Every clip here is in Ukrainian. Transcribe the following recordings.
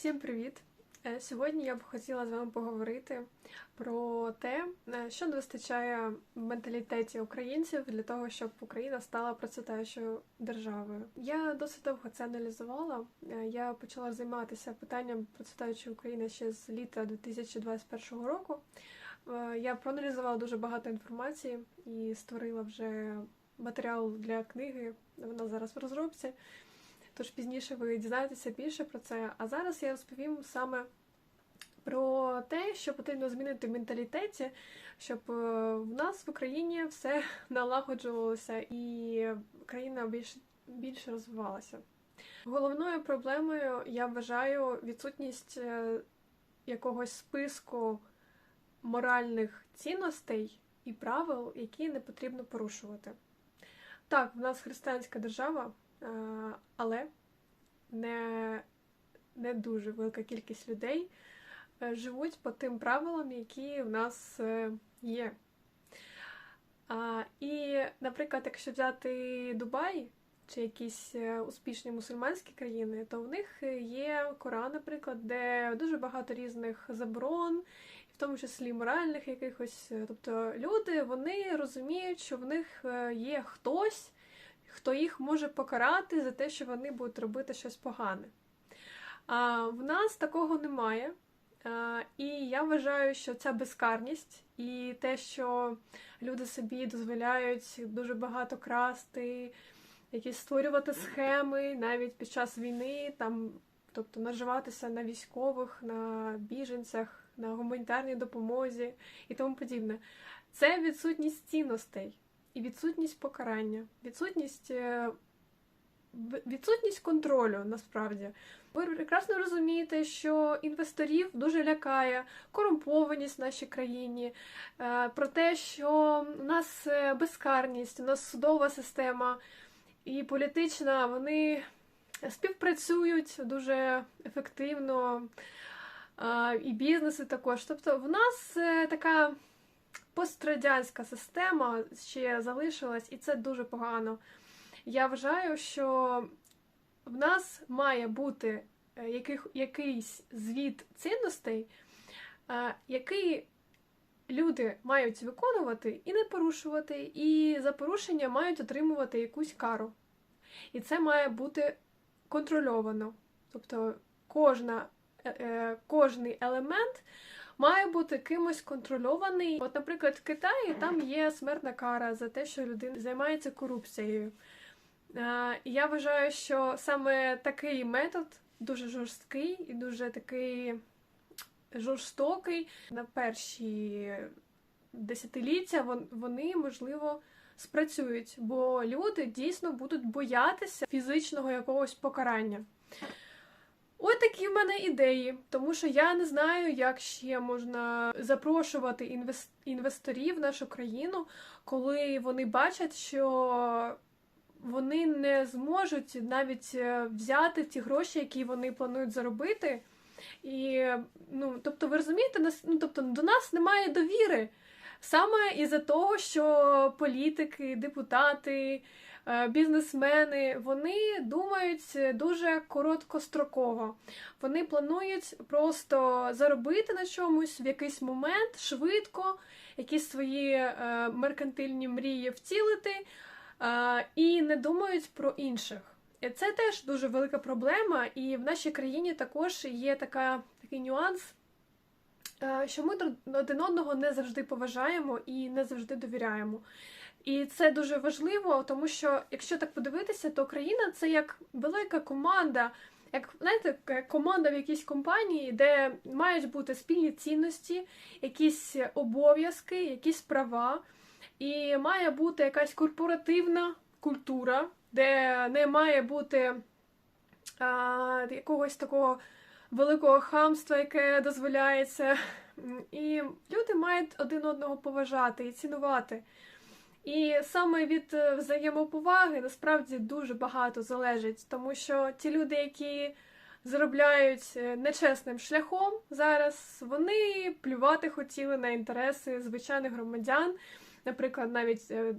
Всім привіт! Е, Сьогодні я б хотіла з вами поговорити про те, е, що не вистачає в менталітеті українців для того, щоб Україна стала процвітаючою державою. Я досить довго це аналізувала. Е, Я почала займатися питанням процвітаючої України ще з літа 2021 року. Я проаналізувала дуже багато інформації і створила вже матеріал для книги. Вона зараз в розробці. Тож пізніше ви дізнаєтеся більше про це. А зараз я розповім саме про те, що потрібно змінити в менталітеті, щоб е, в нас в Україні все налагоджувалося і країна більш, більше розвивалася. Головною проблемою я вважаю відсутність е, якогось списку моральних цінностей і правил, які не потрібно порушувати. Так, в нас християнська держава, але не, не дуже велика кількість людей е, живуть по тим правилам, які в нас е, є. І, наприклад, якщо взяти Дубай чи якісь е, успішні мусульманські країни, то в них є Коран, наприклад, де дуже багато різних заборон, в тому числі моральних якихось. Тобто люди вони розуміють, що в них е, є хтось, хто їх може покарати за те, що вони будуть робити щось погане. А в нас такого немає. І я вважаю, що ця безкарність і те, що люди собі дозволяють дуже багато красти, якісь створювати схеми навіть під час війни, там, тобто наживатися на військових, на біженцях, на гуманітарній допомозі і тому подібне. Це відсутність цінностей і відсутність покарання, відсутність е, відсутність контролю насправді. Ви прекрасно розумієте, що інвесторів дуже лякає корумпованість в нашій країні, е, про те, що у нас е, безкарність, у нас судова система і політична, вони співпрацюють дуже ефективно, і бізнеси також. Тобто, в нас така пострадянська система ще залишилась, і це дуже погано. Я вважаю, що в нас має бути е, яких, якийсь звіт цінностей, е, який люди мають виконувати і не порушувати, і за порушення мають отримувати якусь кару. І це має бути контрольовано. Тобто кожна, е, кожний елемент має бути кимось контрольований. От, наприклад, в Китаї там є смертна кара за те, що людина займається корупцією. Е, Я вважаю, що саме такий метод дуже жорсткий і дуже такий жорстокий. На перші десятиліття вони, можливо, спрацюють, бо люди дійсно будуть боятися фізичного якогось покарання. Ось такі в мене ідеї, тому що я не знаю, як ще можна запрошувати інвес- інвесторів в нашу країну, коли вони бачать, що вони не зможуть навіть е, взяти ті гроші, які вони планують заробити. І, ну, тобто, ви розумієте, нас, ну, тобто, до нас немає довіри. Саме із-за того, що політики, депутати, бізнесмени вони думають дуже короткостроково. Вони планують просто заробити на чомусь в якийсь момент швидко, якісь свої е, меркантильні мрії втілити е, і не думають про інших. Це теж дуже велика проблема, і в нашій країні також є така, такий нюанс, е, що ми один одного не завжди поважаємо і не завжди довіряємо. І це дуже важливо, тому що якщо так подивитися, то країна це як велика команда, як знаєте, команда в якійсь компанії, де мають бути спільні цінності, якісь обов'язки, якісь права, і має бути якась корпоративна культура, де не має бути а, якогось такого великого хамства, яке дозволяється. І люди мають один одного поважати і цінувати. І саме від е, взаємоповаги насправді дуже багато залежить, тому що ті люди, які заробляють е, нечесним шляхом зараз, вони плювати хотіли на інтереси звичайних громадян. Наприклад, навіть е,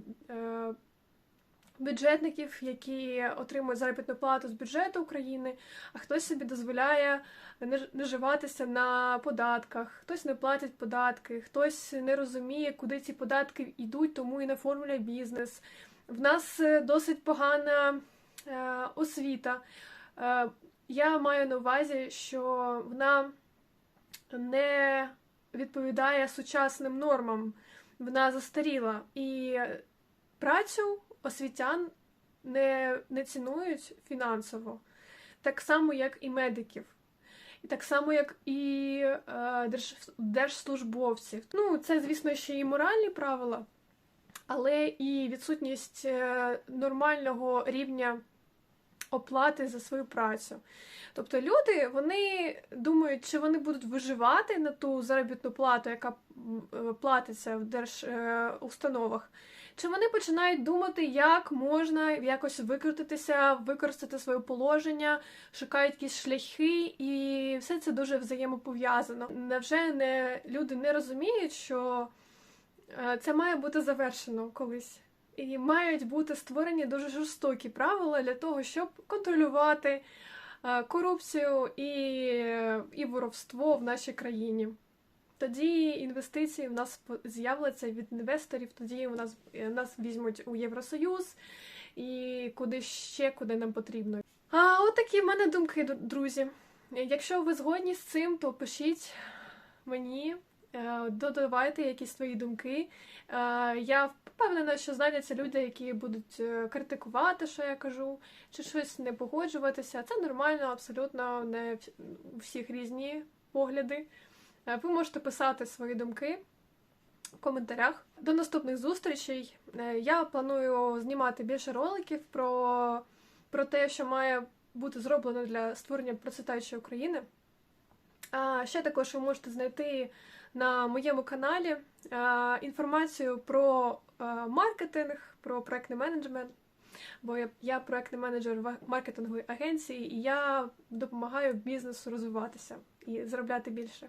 бюджетників, які отримують заробітну плату з бюджету України, а хтось собі дозволяє наж- наживатися на податках, хтось не платить податки, хтось не розуміє, куди ці податки йдуть, тому і не оформлює бізнес. В нас е, досить погана е, освіта. Е, я маю на увазі, що вона не відповідає сучасним нормам, вона застаріла. І працю освітян не, не цінують фінансово, так само, як і медиків. І так само, як і е, держ, держслужбовців. Ну, це, звісно, ще і моральні правила, але і відсутність е, нормального рівня оплати за свою працю. Тобто люди вони думають, чи вони будуть виживати на ту заробітну плату, яка е, платиться в держустановах, чи вони починають думати, як можна якось викрутитися, використати своє положення, шукають якісь шляхи, і все це дуже взаємопов'язано. Невже не люди не розуміють, що е, це має бути завершено колись? І мають бути створені дуже жорстокі правила для того, щоб контролювати е, корупцію і, і воровство в нашій країні. Тоді інвестиції в нас з'являться від інвесторів, тоді у нас, е, нас візьмуть у Євросоюз і куди ще, куди нам потрібно. А от такі в мене думки, друзі. Якщо ви згодні з цим, то пишіть мені, е, додавайте якісь свої думки. Е, Я впевнена, що знайдуться люди, які будуть критикувати, що я кажу, чи щось не погоджуватися. Це нормально, абсолютно не у всіх різні погляди. Е, Ви можете писати свої думки в коментарях. До наступних зустрічей. Е, Я планую знімати більше роликів про, про те, що має бути зроблено для створення процвітаючої України. А ще також ви можете знайти на моєму каналі е, інформацію про маркетинг, про проектний менеджмент. Бо я, я проектний менеджер в маркетинговій агенції, і я допомагаю бізнесу розвиватися і заробляти більше.